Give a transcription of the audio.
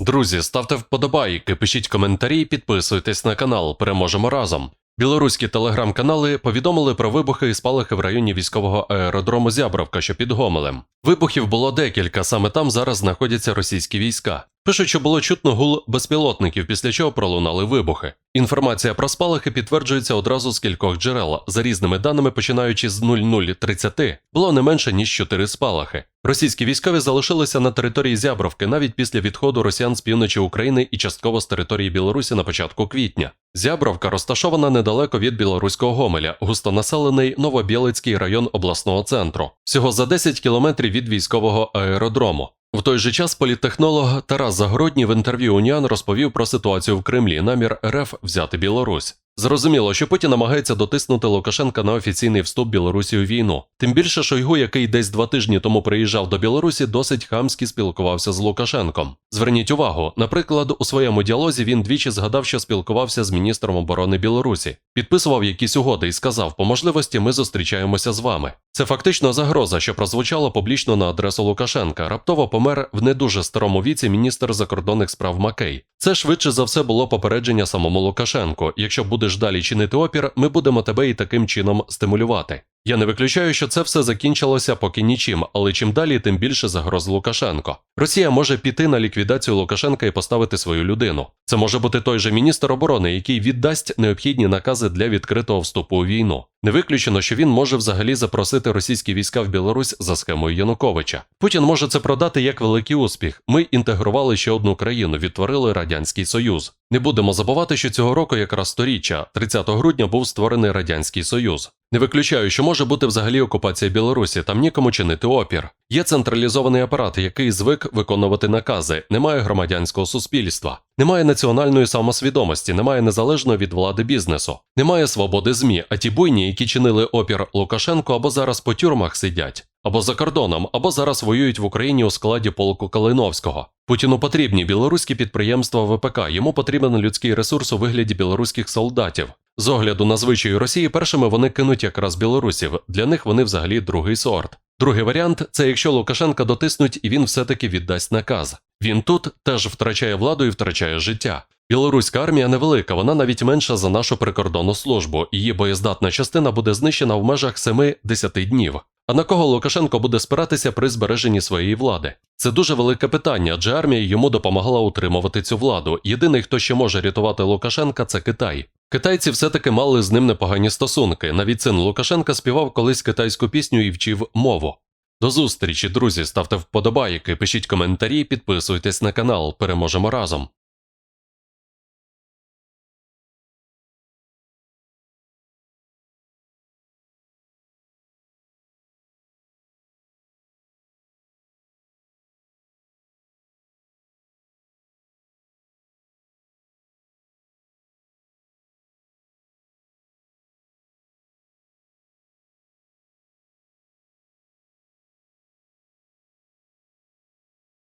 Друзі, ставте вподобайки, пишіть коментарі, підписуйтесь на канал. Переможемо разом. Білоруські телеграм-канали повідомили про вибухи і спалахи в районі військового аеродрому Зябровка, що під Гомелем. Вибухів було декілька, саме там зараз знаходяться російські війська. Пишуть, що було чутно гул безпілотників, після чого пролунали вибухи. Інформація про спалахи підтверджується одразу з кількох джерел. За різними даними, починаючи з 0030, було не менше ніж 4 спалахи. Російські військові залишилися на території Зябровки навіть після відходу росіян з півночі України і частково з території Білорусі на початку квітня. Зябровка розташована недалеко від білоруського Гомеля, густонаселений Новобєлицький район обласного центру, всього за 10 кілометрів від військового аеродрому. В той же час політтехнолог Тарас Загородній в інтерв'ю Уніан розповів про ситуацію в Кремлі, намір РФ взяти Білорусь. Зрозуміло, що Путін намагається дотиснути Лукашенка на офіційний вступ Білорусі у війну. Тим більше Шойгу, який десь два тижні тому приїжджав до Білорусі, досить хамськи спілкувався з Лукашенком. Зверніть увагу, наприклад, у своєму діалозі він двічі згадав, що спілкувався з міністром оборони Білорусі, підписував якісь угоди і сказав, по можливості ми зустрічаємося з вами. Це фактично загроза, що прозвучала публічно на адресу Лукашенка. Раптово помер в не дуже старому віці міністр закордонних справ Макей. Це швидше за все було попередження самому Лукашенку. Якщо будеш далі чинити опір, ми будемо тебе і таким чином стимулювати. Я не виключаю, що це все закінчилося поки нічим, але чим далі, тим більше загроз Лукашенко. Росія може піти на ліквідацію Лукашенка і поставити свою людину. Це може бути той же міністр оборони, який віддасть необхідні накази для відкритого вступу у війну. Не виключено, що він може взагалі запросити російські війська в Білорусь за схемою Януковича. Путін може це продати як великий успіх. Ми інтегрували ще одну країну, відтворили радянський союз. Не будемо забувати, що цього року, якраз сторіччя, 30 грудня, був створений радянський союз. Не виключаю, що може бути взагалі окупація Білорусі, там нікому чинити опір. Є централізований апарат, який звик виконувати накази, немає громадянського суспільства, немає національної самосвідомості, немає незалежного від влади бізнесу, немає свободи ЗМІ, а ті буйні, які чинили опір Лукашенко, або зараз по тюрмах сидять, або за кордоном, або зараз воюють в Україні у складі полку Калиновського. Путіну потрібні білоруські підприємства ВПК, йому потрібен людський ресурс у вигляді білоруських солдатів. З огляду на звичаї Росії, першими вони кинуть якраз білорусів. Для них вони взагалі другий сорт. Другий варіант це якщо Лукашенка дотиснуть і він все-таки віддасть наказ. Він тут теж втрачає владу і втрачає життя. Білоруська армія невелика, вона навіть менша за нашу прикордонну службу. Її боєздатна частина буде знищена в межах 7-10 днів. А на кого Лукашенко буде спиратися при збереженні своєї влади? Це дуже велике питання, адже армія йому допомагала утримувати цю владу. Єдиний, хто ще може рятувати Лукашенка, це Китай. Китайці все-таки мали з ним непогані стосунки. Навіть син Лукашенка співав колись китайську пісню і вчив мову. До зустрічі, друзі, ставте вподобайки, пишіть коментарі, підписуйтесь на канал. Переможемо разом.